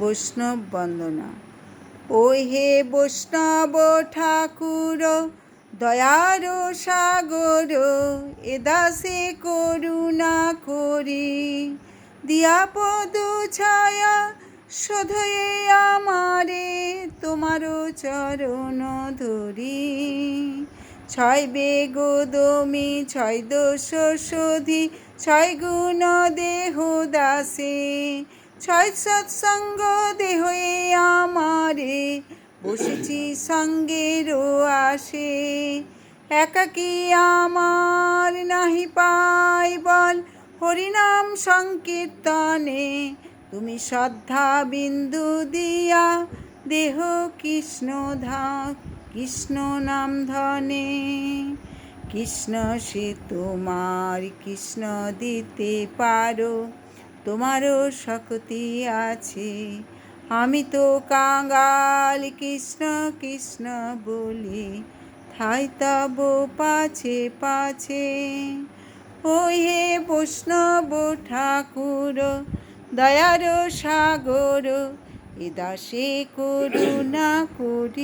বৈষ্ণব বন্দনা। ও হে বৈষ্ণব ঠাকুর, দয়ার সাগর, এ দাসে করুণা করি। দিয়া পদ ছায়া শোধয়ে আমারে, তোমার চরণ ধরি। ছয় বেগোদমি ছয় দোষ শোধি, ছয় গুণ দেহ দাসে। ছয় সৎসঙ্গ দেহে আমারে, বসেছি সঙ্গের আসে একাকি আমার নাহি পাই বল, হরিনাম সংকীর্তনে। তুমি শ্রদ্ধা বিন্দু দিয়া, দেহ কৃষ্ণ ধা, কৃষ্ণ নাম ধনে। কৃষ্ণ সে তোমার কৃষ্ণ দিতে পারো। তোমারও শক্তি আছে। আমি তো কাঙ্গাল কৃষ্ণ কৃষ্ণ বলি। থাই তব পাছে পাছে। ও হে বৈষ্ণব ঠাকুর, দয়ার সাগর, এ দাসে করুণা করি।